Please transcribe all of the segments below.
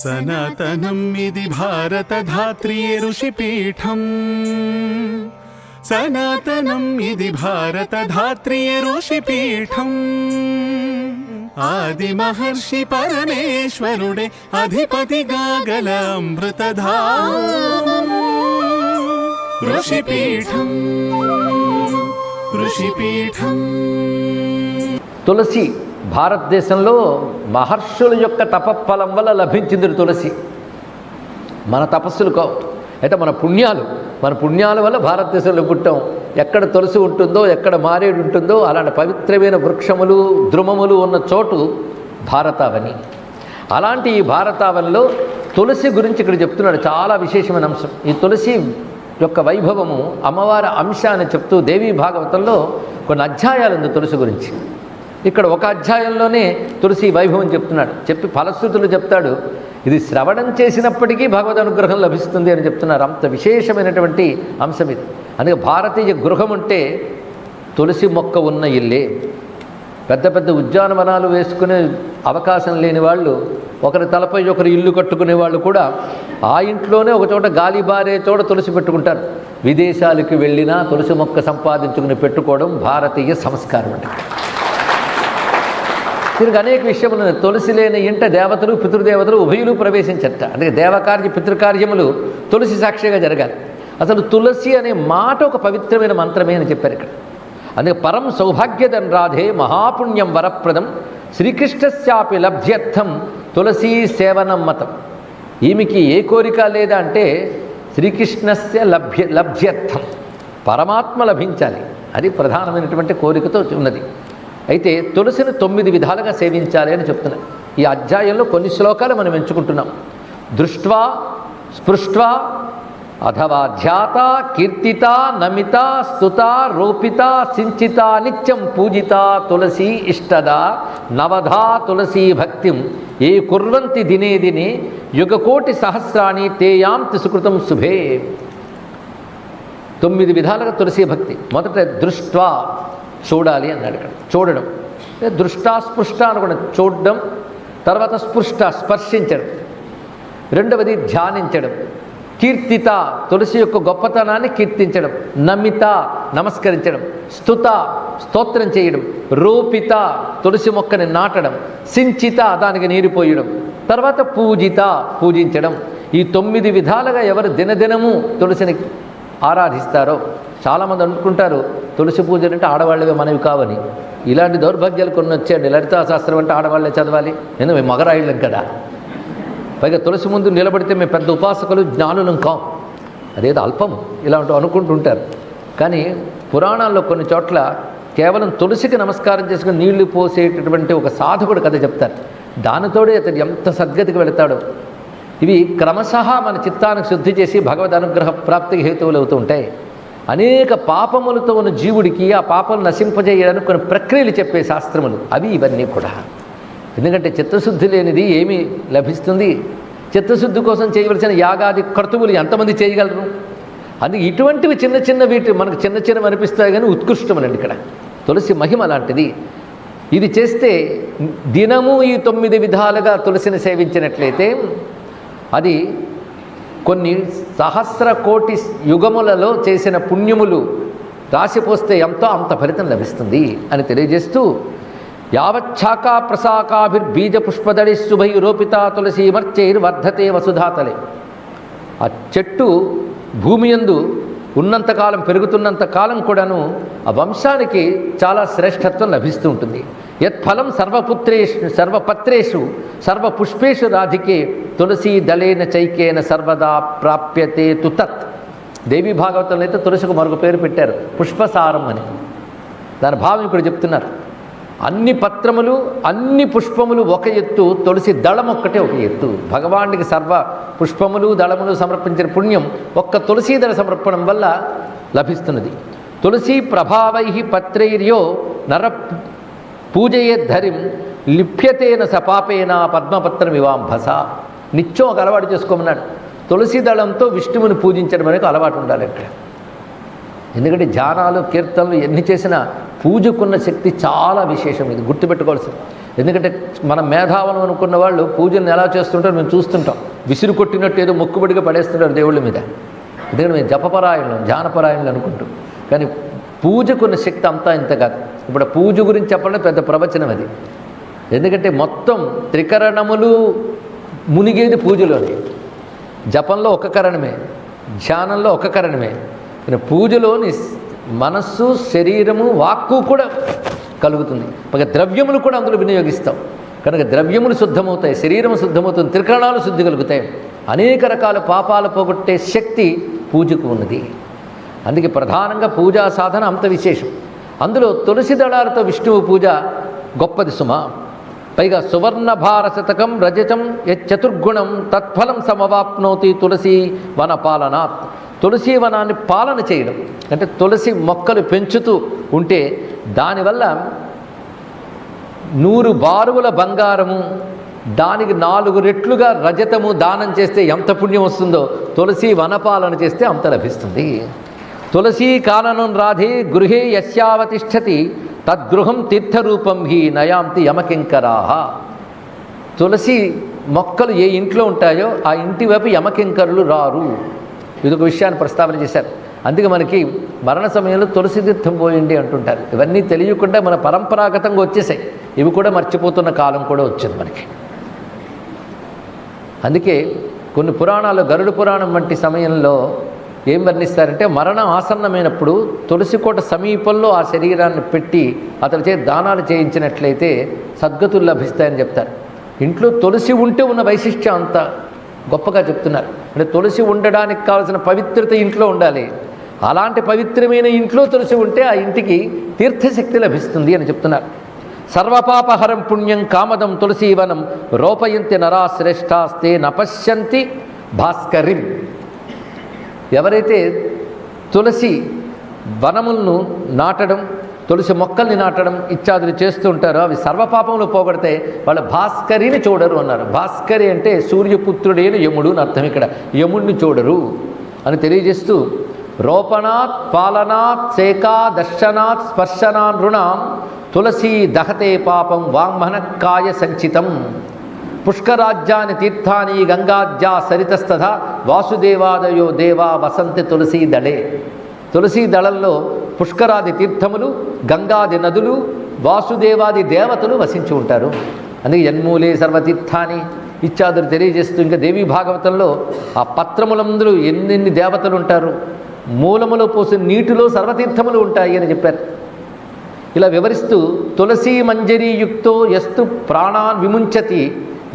సనాతనం ఇది భారత ధాత్రియే ఋషిపీఠం సనాతనం ఇది భారత ధాత్రియే ఋషిపీఠం ఆది మహర్షి పరమేశ్వరుడే అధిపతిగా గల అమృతధామం ఋషిపీఠం ఋషిపీఠం తులసి భారతదేశంలో మహర్షుల యొక్క తపఫలం వల్ల లభించింది తులసి. మన తపస్సులు కావు. అయితే మన పుణ్యాలు మన పుణ్యాల వల్ల భారతదేశంలో పుట్టాం. ఎక్కడ తులసి ఉంటుందో ఎక్కడ మారేడు ఉంటుందో అలాంటి పవిత్రమైన వృక్షములు ద్రుమములు ఉన్న చోటు భారతావని. అలాంటి ఈ భారతావనిలో తులసి గురించి ఇక్కడ చెప్తున్నాడు చాలా విశేషమైన అంశం. ఈ తులసి యొక్క వైభవము అమ్మవారి అంశ అని చెప్తూ దేవీ భాగవతంలో కొన్ని అధ్యాయాలు ఉంది తులసి గురించి. ఇక్కడ ఒక అధ్యాయంలోనే తులసి వైభవం చెప్తున్నాడు. చెప్పి ఫలశ్రుతులు చెప్తాడు ఇది శ్రవణం చేసినప్పటికీ భగవద్ అనుగ్రహం లభిస్తుంది అని చెప్తున్నారు. అంత విశేషమైనటువంటి అంశం ఇది. అందుకే భారతీయ గృహం అంటే తులసి మొక్క ఉన్న ఇల్లే. పెద్ద పెద్ద ఉద్యానవనాలు వేసుకునే అవకాశం లేని వాళ్ళు ఒకరి తలపై ఒకరు ఇల్లు కట్టుకునే వాళ్ళు కూడా ఆ ఇంట్లోనే ఒక చోట గాలి బారే చోట తులసి పెట్టుకుంటారు. విదేశాలకు వెళ్ళినా తులసి మొక్క సంపాదించుకుని పెట్టుకోవడం భారతీయ సంస్కారం అంటే దీనికి అనేక విషయములు తులసి లేని ఇంట దేవతలు పితృదేవతలు ఉభయులు ప్రవేశించట. అందుకే దేవకార్య పితృకార్యములు తులసి సాక్షిగా జరగాలి. అసలు తులసి అనే మాట ఒక పవిత్రమైన మంత్రమే అని చెప్పారు ఇక్కడ. అందుకే పరం సౌభాగ్యదన్ రాధే మహాపుణ్యం వరప్రదం శ్రీకృష్ణస్యాపి లభ్యర్థం తులసీ సేవనం మతం. ఈమెకి ఏ కోరిక లేదా అంటే శ్రీకృష్ణస్య లభ్య లభ్యర్థం పరమాత్మ లభించాలి. అది ప్రధానమైనటువంటి కోరికతో ఉన్నది. అయితే తులసిని తొమ్మిది విధాలుగా సేవించాలి అని చెప్తున్నా ఈ అధ్యాయంలో కొన్ని శ్లోకాలు మనం ఎంచుకుంటున్నాం. దృష్ట్వా స్పృష్ట్వా అథవా ధ్యాత కీర్తిత నమిత స్తుత రూపిత సించిత నిత్యం పూజిత తులసి ఇష్టద నవధా తులసీ భక్తిం ఏ కుర్వంతి దినే దినే యుగకోటి సహస్రాణి తేయాం తిసుకృతం శుభే తొమ్మిది విధాలుగా తులసి భక్తి. మొదట దృష్ట్వా చూడాలి అన్నాడు ఇక్కడ. చూడడం. దృష్టాస్పృష్ట దృష్టా స్పృష్ట చూడడం తర్వాత స్పృష్ట స్పర్శించడం. రెండవది ధ్యానించడం. కీర్తిత తులసి యొక్క గొప్పతనాన్ని కీర్తించడం. నమిత నమస్కరించడం. స్థుత స్తోత్రం చేయడం. రూపిత తులసి మొక్కని నాటడం. సించిత దానికి నీరు పోయడం. తర్వాత పూజిత పూజించడం. ఈ తొమ్మిది విధాలుగా ఎవరు దినదినము తులసిని ఆరాధిస్తారో చాలామంది అనుకుంటారు తులసి పూజలు అంటే ఆడవాళ్ళవే మనవి కావని. ఇలాంటి దౌర్భాగ్యాలు కొన్ని వచ్చాయండి. లలితాశాస్త్రం అంటే ఆడవాళ్ళే చదవాలి. నేను మేము మగరాయిళ్ళం కదా. పైగా తులసి ముందు నిలబడితే మేము పెద్ద ఉపాసకులు జ్ఞానులం కాం. అదేదో అల్పము. ఇలాంటి అనుకుంటుంటారు. కానీ పురాణాల్లో కొన్ని చోట్ల కేవలం తులసికి నమస్కారం చేసుకుని నీళ్ళు పోసేటటువంటి ఒక సాధకుడు కథ చెప్తారు. దానితోడే అతడు ఎంత సద్గతికి వెళతాడో. ఇవి క్రమశః మన చిత్తానికి శుద్ధి చేసి భగవద్ అనుగ్రహ ప్రాప్తికి హేతువులు అవుతూ ఉంటాయి. అనేక పాపములతో ఉన్న జీవుడికి ఆ పాపం నశింపజేయడానికి కొన్ని ప్రక్రియలు చెప్పే శాస్త్రములు. అవి ఇవన్నీ కూడా. ఎందుకంటే చిత్తశుద్ధి లేనిది ఏమి లభిస్తుంది? చిత్తశుద్ధి కోసం చేయవలసిన యాగాది కర్తువులు ఎంతమంది చేయగలరు? అందుకే ఇటువంటివి చిన్న చిన్న వీటి మనకు చిన్న చిన్నవి అనిపిస్తాయి కానీ ఉత్కృష్టమనండి ఇక్కడ. తులసి మహిమ లాంటిది. ఇది చేస్తే దినము ఈ తొమ్మిది విధాలుగా తులసిని సేవించినట్లయితే అది కొన్ని సహస్ర కోటి యుగములలో చేసిన పుణ్యములు రాసిపోస్తే ఎంతో అంత ఫలితం లభిస్తుంది అని తెలియజేస్తూ యావచ్ఛాకా ప్రసాకాభిర్బీజ పుష్పదడి శుభై రూపిత తులసీమర్చైర్వర్ధతే వసుధాతలే. ఆ చెట్టు భూమి యందు ఉన్నంతకాలం పెరుగుతున్నంత కాలం కూడాను ఆ వంశానికి చాలా శ్రేష్టత్వం లభిస్తూ ఉంటుంది. యత్ఫలం సర్వపుత్రేషు సర్వపత్రేషు సర్వపుష్పేషు రాధికే తులసీ దళేన చైకేన సర్వదా ప్రాప్యతే తు తత్. దేవి భాగవతంలో అయితే తులసికి మరొక పేరు పెట్టారు పుష్పసారం అని. దాని భావం ఇప్పుడు చెప్తున్నారు. అన్ని పత్రములు అన్ని పుష్పములు ఒక ఎత్తు తులసి దళం ఒక్కటే ఒక ఎత్తు. భగవానుడికి సర్వ పుష్పములు దళములు సమర్పించిన పుణ్యం ఒక్క తులసీ దళ సమర్పణం వల్ల లభిస్తున్నది. తులసీ ప్రభావై పత్రైర్యో నర పూజయేద్ధరిం లిప్యతేన సపాపేన పద్మపత్రం ఇవాంభస నిత్యం ఒక అలవాటు చేసుకోమన్నాడు. తులసి దళంతో విష్ణువుని పూజించడం అనేది అలవాటు ఉండాలి ఇక్కడ. ఎందుకంటే ధ్యానాలు కీర్తనలు ఎన్ని చేసినా పూజకున్న శక్తి చాలా విశేషం ఇది గుర్తుపెట్టుకోవాల్సింది. ఎందుకంటే మన మేధావులు అనుకున్న వాళ్ళు పూజను ఎలా చేస్తుంటారో మేము చూస్తుంటాం. విసిరు కొట్టినట్టు ఏదో మొక్కుబడిగా పడేస్తుంటారు దేవుళ్ళ మీద. ఎందుకంటే మేము జపపరాయణం ధ్యానపరాయణలు అనుకుంటాం. కానీ పూజకున్న శక్తి అంతా ఇంత కాదు. ఇప్పుడు పూజ గురించి చెప్పాలంటే పెద్ద ప్రవచనం అది. ఎందుకంటే మొత్తం త్రికరణములు మునిగేది పూజలోనే. జపంలో ఒక కరణమే ధ్యానంలో ఒక కరణమే. పూజలోని మనస్సు శరీరము వాక్కు కూడా కలుగుతుంది. ఒక ద్రవ్యములు కూడా అందులో వినియోగిస్తాం. కనుక ద్రవ్యములు శుద్ధమవుతాయి శరీరం శుద్ధమవుతుంది త్రికరణాలు శుద్ధి కలుగుతాయి. అనేక రకాల పాపాలు పోగొట్టే శక్తి పూజకు ఉన్నది. అందుకే ప్రధానంగా పూజా సాధన అంత విశేషం. అందులో తులసి దళాలతో విష్ణువు పూజ గొప్పది సుమ. పైగా సువర్ణ భారశతకం రజతం చతుర్గుణం తత్ఫలం సమవాప్నోతి తులసి వన పాలనాత్ తులసి వనాన్ని పాలన చేయడం అంటే తులసి మొక్కలు పెంచుతూ ఉంటే దానివల్ల నూరు బారువుల బంగారము దానికి నాలుగు రెట్లుగా రజతము దానం చేస్తే ఎంత పుణ్యం వస్తుందో తులసి వనపాలన చేస్తే అంత లభిస్తుంది. తులసీ కాననం రాధే గృహే యస్యావతిష్టతి తద్గృహం తీర్థరూపం హి నయాంతి యమకింకరాహ తులసి మొక్కలు ఏ ఇంట్లో ఉంటాయో ఆ ఇంటి వైపు యమకింకరులు రారు. ఇదొక విషయాన్ని ప్రస్తావన చేశారు. అందుకే మనకి మరణ సమయంలో తులసి తీర్థం పోయండి అంటుంటారు. ఇవన్నీ తెలియకుండా మన పరంపరాగతంగా వచ్చేసాయి. ఇవి కూడా మర్చిపోతున్న కాలం కూడా వచ్చింది మనకి. అందుకే కొన్ని పురాణాలు గరుడు పురాణం వంటి సమయంలో ఏం వర్ణిస్తారంటే మరణం ఆసన్నమైనప్పుడు తులసికోట సమీపంలో ఆ శరీరాన్ని పెట్టి అతని చేతి దానాలు చేయించినట్లయితే సద్గతులు లభిస్తాయని చెప్తారు. ఇంట్లో తులసి ఉంటే ఉన్న వైశిష్ట్యం అంత గొప్పగా చెప్తున్నారు. అంటే తులసి ఉండడానికి కావాల్సిన పవిత్రత ఇంట్లో ఉండాలి. అలాంటి పవిత్రమైన ఇంట్లో తులసి ఉంటే ఆ ఇంటికి తీర్థశక్తి లభిస్తుంది అని చెప్తున్నారు. సర్వపాపహరం పుణ్యం కామదం తులసీవనం రూపయంతి నరా శ్రేష్టాస్తే నపశ్యంతి భాస్కరిం. ఎవరైతే తులసి వనములను నాటడం తులసి మొక్కల్ని నాటడం ఇత్యాదులు చేస్తూ ఉంటారో అవి సర్వపాపములు పోగొడితే వాళ్ళ భాస్కరిని చూడరు అన్నారు. భాస్కరి అంటే సూర్యపుత్రుడైన యముడు అని అర్థం ఇక్కడ. యముడిని చూడరు అని తెలియజేస్తూ రోపణాత్ పాలనాత్ సేకా దర్శనాత్ స్పర్శనాన్ రుణాం తులసి దహతే పాపం వాంగ్మనక్కాయ సంచితం. పుష్కరాజ్యాన్ని తీర్థాని గంగాజ్యా సరితస్తథ వాసుదేవాదయో దేవా వసంతి తులసీ దళే. తులసీ దళంలో పుష్కరాది తీర్థములు గంగాది నదులు వాసుదేవాది దేవతలు వసించి ఉంటారు. అందుకే జన్మూలే సర్వతీర్థాన్ని ఇత్యాదులు తెలియజేస్తూ ఇంకా దేవీ భాగవతంలో ఆ పత్రములందరూ ఎన్నెన్ని దేవతలు ఉంటారు మూలములో పోసిన నీటిలో సర్వతీర్థములు ఉంటాయి అని చెప్పారు. ఇలా వివరిస్తూ తులసీ మంజరీయుక్తో ఎస్తు ప్రాణాన్ విముంచతి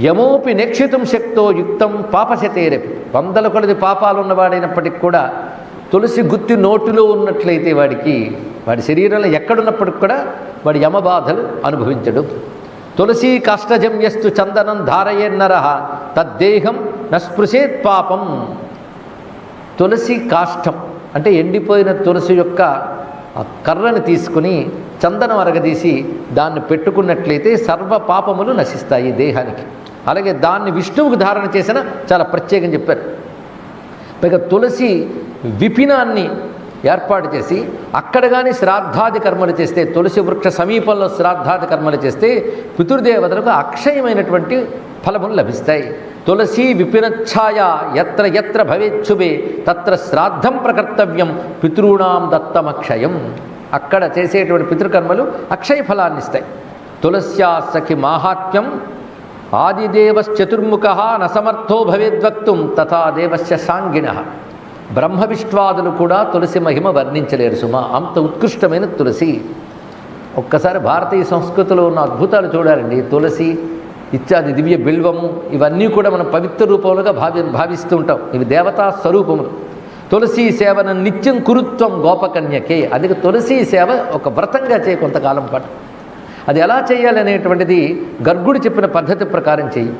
యమోపి నిక్షితం శక్తో యుక్తం పాపశతేరపి. వందల కొలది పాపాలు ఉన్నవాడైనప్పటికి కూడా తులసి గుత్తి నోటిలో ఉన్నట్లయితే వాడికి వాడి శరీరంలో ఎక్కడున్నప్పటికి కూడా వాడి యమబాధలు అనుభవించడు. తులసి కష్టజమ్యస్తు చందనం ధారయేన్నర తద్దేహం నస్పృశేత్ పాపం. తులసి కాష్టం అంటే ఎండిపోయిన తులసి యొక్క ఆ కర్రని తీసుకుని చందనం అరగదీసి దాన్ని పెట్టుకున్నట్లయితే సర్వ పాపములు నశిస్తాయి దేహానికి. అలాగే దాన్ని విష్ణువుకు ధారణ చేసిన చాలా ప్రత్యేకం చెప్పారు. పైగా తులసి విపినాన్ని ఏర్పాటు చేసి అక్కడ కానీ శ్రాద్ధాది కర్మలు చేస్తే తులసి వృక్ష సమీపంలో శ్రాద్ధాది కర్మలు చేస్తే పితృదేవతలకు అక్షయమైనటువంటి ఫలములు లభిస్తాయి. తులసి విపినఛాయ ఎత్ర ఎత్ర భవేచ్ఛుబే తత్ర శ్రాద్ధం ప్రకర్తవ్యం పితృణాం దత్తమక్షయం. అక్కడ చేసేటువంటి పితృకర్మలు అక్షయ ఫలాన్ని ఇస్తాయి తులస్యా సఖి మాహాత్మ్యం ఆదిదేవశ్చతుర్ముఖ నసమర్థో భవేద్వక్తుం తథా దేవస్య సాంగిణ బ్రహ్మవిష్వాదులు కూడా తులసి మహిమ వర్ణించలేరు సుమా అంత ఉత్కృష్టమైన తులసి. ఒక్కసారి భారతీయ సంస్కృతిలో ఉన్న అద్భుతాలు చూడాలండి. తులసి ఇత్యాది దివ్య బిల్వము ఇవన్నీ కూడా మనం పవిత్ర రూపములుగా భావి భావిస్తూ ఉంటాం. ఇవి దేవతా స్వరూపములు. తులసి సేవన నిత్యం కురుత్వం గోపకన్యకే. అందుకే తులసి సేవ ఒక వ్రతంగా చేయ కొంతకాలం పాటు. అది ఎలా చేయాలి అనేటువంటిది గర్గుడు చెప్పిన పద్ధతి ప్రకారం చేయి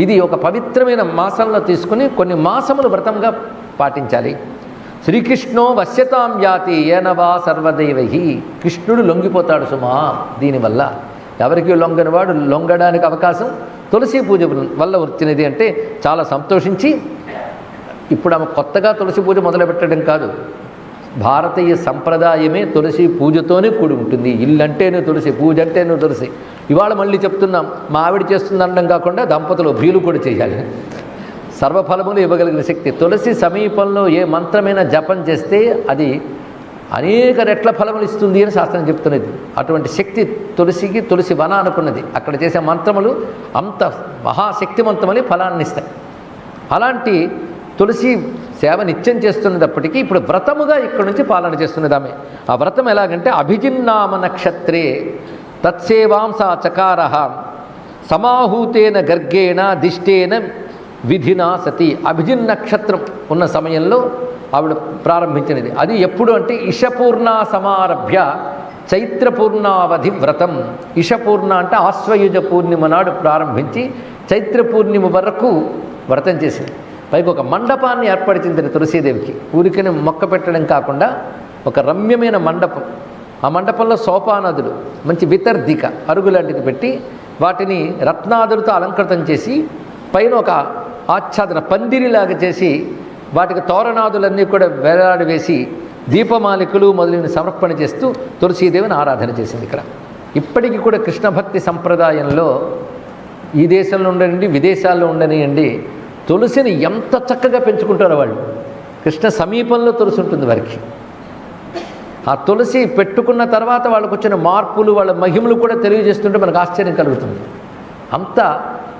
ఇది ఒక పవిత్రమైన మాసంలో తీసుకుని కొన్ని మాసములు వ్రతంగా పాటించాలి. శ్రీకృష్ణో వశ్యతాం యాతి ఏనవా సర్వదైవహి. కృష్ణుడు లొంగిపోతాడు సుమా. దీనివల్ల ఎవరికి లొంగని వాడు లొంగడానికి అవకాశం. తులసి పూజ వల్ల వచ్చినది అంటే చాలా సంతోషించి ఇప్పుడు ఆమె కొత్తగా తులసి పూజ మొదలుపెట్టడం కాదు. భారతీయ సంప్రదాయమే తులసి పూజతోనే కూడి ఉంటుంది. ఇల్లు అంటేనే తులసి పూజ అంటేనే తులసి. ఇవాళ మళ్ళీ చెప్తున్నాం మా ఆవిడ చేస్తుందనడం కాకుండా దంపతులు భీలు కూడా చేయాలి. సర్వఫలములు ఇవ్వగలిగిన శక్తి. తులసి సమీపంలో ఏ మంత్రమైనా జపం చేస్తే అది అనేక రెట్ల ఫలములు ఇస్తుంది అని శాస్త్రం చెప్తున్నది. అటువంటి శక్తి తులసికి తులసి వన అనుకున్నది. అక్కడ చేసే మంత్రములు అంత మహాశక్తివంతమని ఫలాన్ని ఇస్తాయి అలాంటి తులసి సేవ నిత్యం చేస్తున్నప్పటికీ ఇప్పుడు వ్రతముగా ఇక్కడ నుంచి పాలన చేస్తున్నది ఆమె ఆ వ్రతం ఎలాగంటే అభిజిన్నామ నక్షత్రే తత్సేవాంసా చకార సమాహూతేన గర్గేణ దిష్టేన విధినా సతి. అభిజిన్ నక్షత్రం ఉన్న సమయంలో ఆవిడ ప్రారంభించినది. అది ఎప్పుడు అంటే ఇషపూర్ణ సమారభ్య చైత్రపూర్ణావధి వ్రతం. ఇషపూర్ణ అంటే ఆశ్వయుజ పూర్ణిమ నాడు ప్రారంభించి చైత్ర పూర్ణిమ వరకు వ్రతం చేసింది. పైకి ఒక మండపాన్ని ఏర్పరిచింది తులసీదేవికి. ఊరికని మొక్క పెట్టడం కాకుండా ఒక రమ్యమైన మండపం. ఆ మండపంలో సోపానదులు మంచి వితర్దిక అరుగు లాంటిది పెట్టి వాటిని రత్నాదులతో అలంకృతం చేసి పైన ఒక ఆచ్ఛాదన పందిరిలాగా చేసి వాటికి తోరణాదులన్నీ కూడా వేలాడి వేసి దీపమాలికలు మొదలైన సమర్పణ చేస్తూ తులసీదేవిని ఆరాధన చేసింది ఇక్కడ. ఇప్పటికీ కూడా కృష్ణ భక్తి సంప్రదాయంలో ఈ దేశంలో ఉండనివ్వండి విదేశాల్లో ఉండనివ్వండి తులసిని ఎంత చక్కగా పెంచుకుంటారో వాళ్ళు. కృష్ణ సమీపంలో తులసి ఉంటుంది వారికి. ఆ తులసి పెట్టుకున్న తర్వాత వాళ్ళకు వచ్చిన మార్పులు వాళ్ళ మహిమలు కూడా తెలియజేస్తుంటే మనకు ఆశ్చర్యం కలుగుతుంది. అంత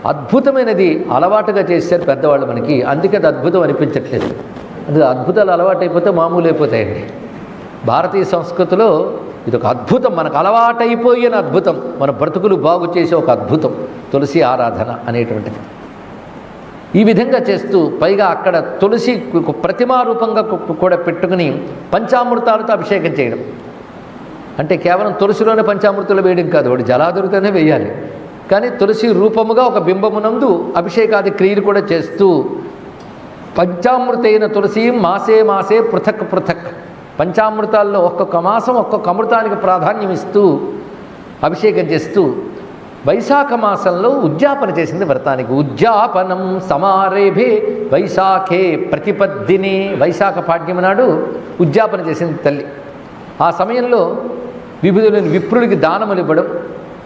అద్భుతమైనది అలవాటుగా చేశారు పెద్దవాళ్ళు మనకి. అందుకే అది అద్భుతం అనిపించట్లేదు. అది అద్భుతాలు అలవాటు అయిపోతే మామూలు అయిపోతాయండి. భారతీయ సంస్కృతిలో ఇది ఒక అద్భుతం. మనకు అలవాటైపోయిన అద్భుతం. మన బ్రతుకులు బాగు చేసే ఒక అద్భుతం. తులసి ఆరాధన అనేటువంటిది. ఈ విధంగా చేస్తూ పైగా అక్కడ తులసి ప్రతిమారూపంగా కూడా పెట్టుకుని పంచామృతాలతో అభిషేకం చేయడం. అంటే కేవలం తులసిలోనే పంచామృతాలు వేయడం కాదు వాడు జలాదురితోనే వేయాలి. కానీ తులసి రూపముగా ఒక బింబమునందు అభిషేకాది క్రియలు కూడా చేస్తూ పంచామృతైన తులసి మాసే మాసే పృథక్ పృథక్. పంచామృతాల్లో ఒక్కొక్క మాసం ఒక్కొక్క అమృతానికి ప్రాధాన్యం ఇస్తూ అభిషేకం చేస్తూ వైశాఖ మాసంలో ఉద్యాపన చేసింది వ్రతానికి. ఉద్యాపనం సమారేభే వైశాఖే ప్రతిపద్దిని. వైశాఖ పాడ్యం నాడు ఉద్యాపన చేసింది తల్లి. ఆ సమయంలో వివిధులైన విప్రుడికి దానములు ఇవ్వడం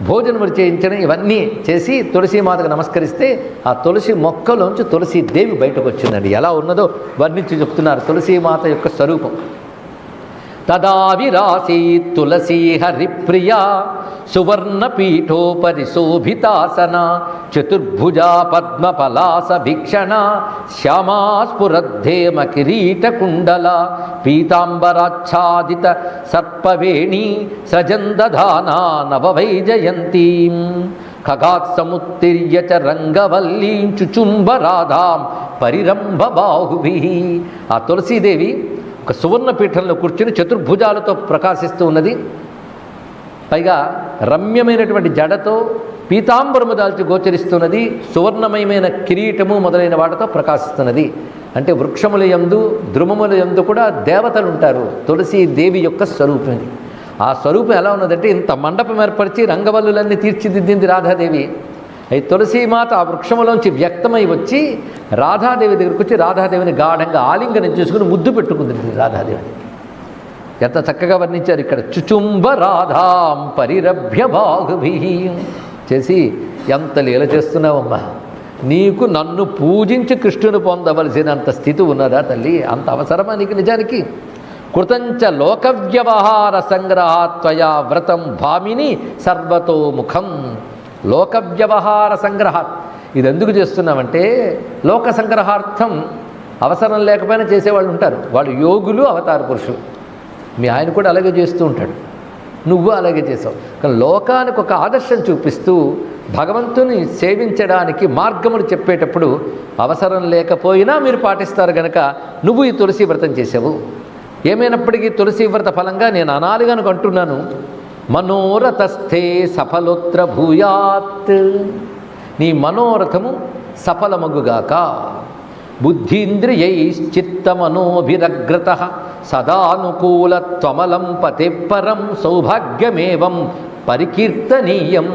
భోజనములు చేయించడం ఇవన్నీ చేసి తులసి మాతకు నమస్కరిస్తే ఆ తులసి మొక్కలోంచి తులసి దేవి బయటకు వచ్చిందండి. ఎలా ఉన్నదో వర్ణించి చెప్తున్నారు తులసి మాత యొక్క స్వరూపం. తదా తులసీ హరిప్రియా సువర్ణపీఠోపరి శోభితాసన చతుర్భుజా పద్మపలాస భీక్షణ శ్యామా స్ఫురద్ధేమ కిరీటకుండల పీతాంబరాచ్ఛాదిత సర్పవేణి సజందధానా నవవైజయంతీం. ఖగాత్సముత్తిర్య చ రంగవల్లీం చుచుంబరాధాం పరిరంభ బాహుభి. ఆ తులసీదేవి ఒక సువర్ణ పీఠంలో కూర్చుని చతుర్భుజాలతో ప్రకాశిస్తూ ఉన్నది. పైగా రమ్యమైనటువంటి జడతో పీతాంబరము దాల్చి గోచరిస్తున్నది. సువర్ణమయమైన కిరీటము మొదలైన వాటితో ప్రకాశిస్తున్నది. అంటే వృక్షముల యందు ద్రుమముల యందు కూడా దేవతలు ఉంటారు. తులసి దేవి యొక్క స్వరూపం ఆ స్వరూపం ఎలా ఉన్నదంటే ఇంత మండపం ఏర్పరిచి రంగవల్లులన్నీ తీర్చిదిద్దింది రాధాదేవి. అయి తులసీమాత ఆ వృక్షములోంచి వ్యక్తమై వచ్చి రాధాదేవి దగ్గరికి వచ్చి రాధాదేవిని గాఢంగా ఆలింగనం చేసుకుని ముద్దు పెట్టుకుంది రాధాదేవిని ఎంత చక్కగా వర్ణించారు ఇక్కడ. చుచుంబ రాధాం పరిరభ్య బాగుభి చేసి ఎంత లీల చేస్తున్నావమ్మా. నీకు నన్ను పూజించి కృష్ణుని పొందవలసినంత స్థితి ఉన్నదా తల్లి? అంత అవసరమా నీకు నిజానికి? కృతంచ లోక వ్యవహార సంగ్రహాత్వయా వ్రతం భామిని సర్వతోముఖం. లోక వ్యవహార సంగ్రహ ఇది ఎందుకు చేస్తున్నామంటే లోక సంగ్రహార్థం అవసరం లేకపోయినా చేసేవాళ్ళు ఉంటారు. వాళ్ళు యోగులు అవతార పురుషులు. మీ ఆయన కూడా అలాగే చేస్తూ ఉంటాడు. నువ్వు అలాగే చేసావు. కానీ లోకానికి ఒక ఆదర్శం చూపిస్తూ భగవంతుని సేవించడానికి మార్గములు చెప్పేటప్పుడు అవసరం లేకపోయినా మీరు పాటిస్తారు గనక నువ్వు ఈ తులసి వ్రతం చేసావు. ఏమైనప్పటికీ తులసి వ్రత ఫలంగా నేను అనాలి అనుకుంటున్నాను. మనోరథస్థే సఫలోత్ర భూయాత్. నీ మనోరథము సఫలమగుగాక. బుద్ధీంద్రియైశ్చిత్తమనోభిరగ్రత సదానుకూలత్వమలం పతే పరం సౌభాగ్యమేవం పరికీర్తనీయం.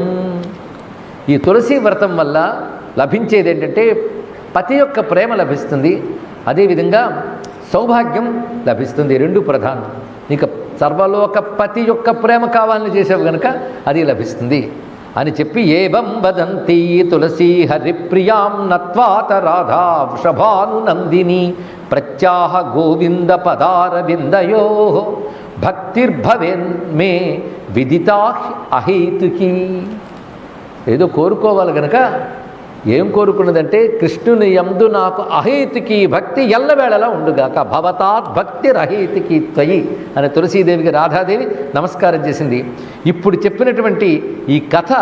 ఈ తులసి వ్రతం వల్ల లభించేది ఏంటంటే పతి యొక్క ప్రేమ లభిస్తుంది. అదేవిధంగా సౌభాగ్యం లభిస్తుంది. రెండు ప్రధానం. ఇక సర్వలోక పతి యొక్క ప్రేమ కావాలని చేసావు కనుక అది లభిస్తుంది అని చెప్పి ఏవం వదంతి తులసీ హరిప్రియాం నత్వాత రాధా వృషభాను నందిని ప్రత్యాహ గోవింద పదార విందయో భక్తిర్భవేన్ మే విదితా అహేతుకి. ఏదో కోరుకోవాలి కనుక ఏం కోరుకున్నదంటే కృష్ణుని ఎందు నాకు అహేతికి భక్తి ఎల్లవేళలా ఉండుగాక భవతాత్ భక్తి రహేతికి త్వయి అని తులసీదేవికి రాధాదేవి నమస్కారం చేసింది. ఇప్పుడు చెప్పినటువంటి ఈ కథ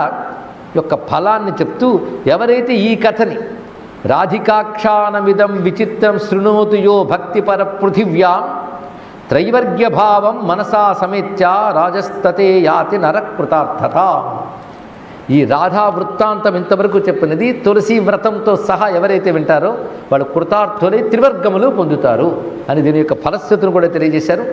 యొక్క ఫలాన్ని చెప్తూ ఎవరైతే ఈ కథని రాధికాక్షానమిదం విచిత్రం శృణోతు యో భక్తిపర పృథివ్యాం త్రైవర్గ్యభావం మనసా సಮೇత్య రాజస్తతే యాతి నరకృతార్థత ఈ రాధా వృత్తాంతం ఇంతవరకు చెప్పినది తులసి వ్రతంతో సహా ఎవరైతే వింటారో వాళ్ళు కృతార్థులై త్రివర్గములు పొందుతారు అని దీని యొక్క ఫలస్థితిని కూడా తెలియజేశారు.